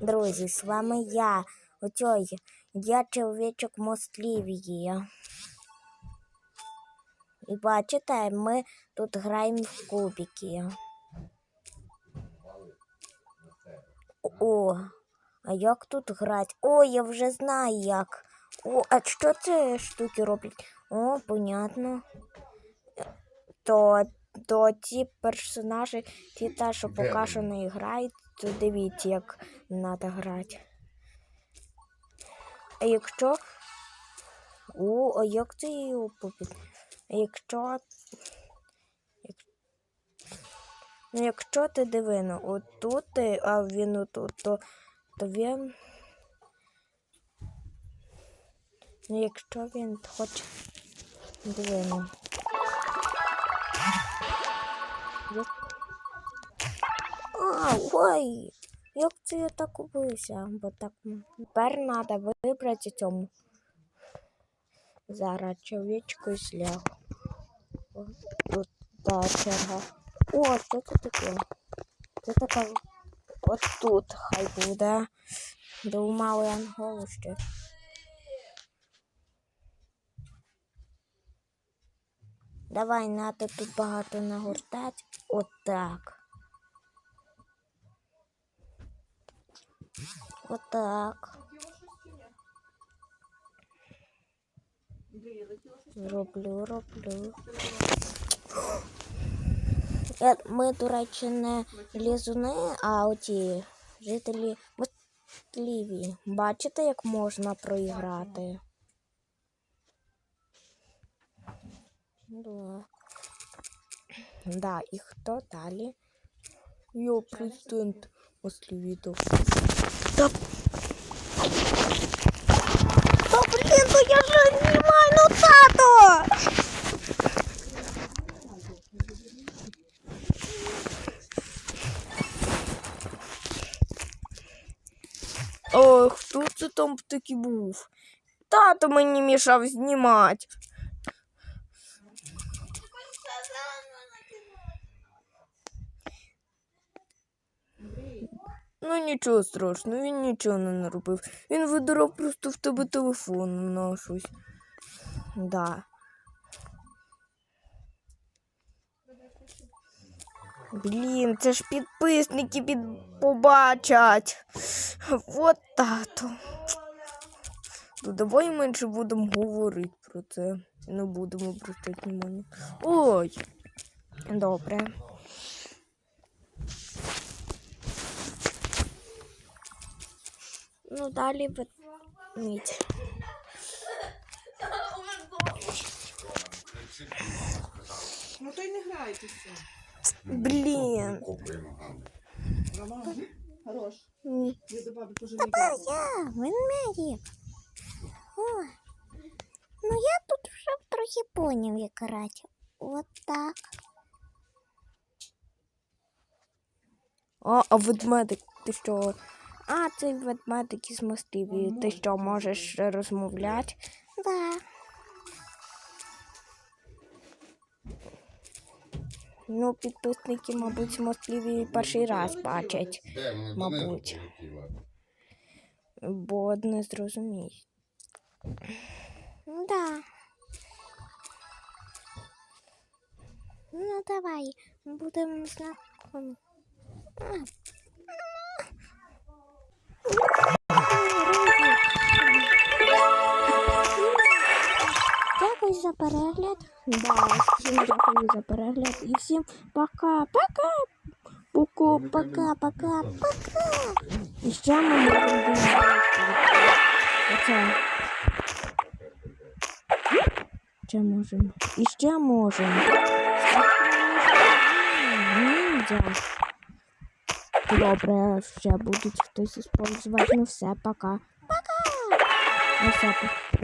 друзі, з вами я, оцей, я чоловічок Мостлівії. І бачите, ми тут граємо в кубики. О, а як тут грати? О, я вже знаю як. О, а що це штуки роблять? О, понятно. То, то ті персонажі, ті та, що поки що не грають, то дивіться, як треба грати. А якщо. О, а як це його попід? А якщо. Як... Ну, якщо ти дивину, отут, ти, а він отут, то, то він. Ну, якщо він хоче дивину. А, ой! Як це я так убився? Бо так. Тепер треба вибрати цьому. Зараз чоловічку. О, Тут та черга. О, що це таке? Це така. От тут хай буде. Думали анголу ще. Давай, надо тут багато нагортати. Отак. Отак. Роблю, роблю. Ми, до речі, не лізуни, а оті жителі Мотліві. Бачите, як можна проіграти? Да. Да, і хто далі? Я президент Мослівітов. Та... Та блін, ну я же знімаю, ну тато! Ой, хто це там такий був? Тато мені мішав знімати. Ну нічого страшного, він нічого не наробив. Він видирав просто в тебе телефон на щось. Да. Блін, це ж підписники під... побачать. Вот тато. Ну давай менше будемо говорити про це. Не будемо обращати внимання. Ой. Добре. Ну, далі ведмідь. Ну то й не грайтеся. Блін. Роман, хорош. Ні. Я до баби Та пожалію. я, ведмедик. О. Я тут вже трохи поняв, як грати. От так. А, а ведмедик, ти що? А, цей ведмедик із мостів. Ти що, можеш розмовляти? Да. Ну, підписники, мабуть, з мостів перший раз бачать, мабуть. бо не зрозуміють. Ну да. Ну давай, будемо знакомі. А. Дякую за перегляд. Да, всім дякую за перегляд. І всім пока-пока. Пока, пока, пока, пока. І ще ми можемо думати. Оце. Ще можемо. І ще можемо. Ніндзя. Добре, ще будуть хтось использувати. Ну все, пока. Пока. Ну все, пока.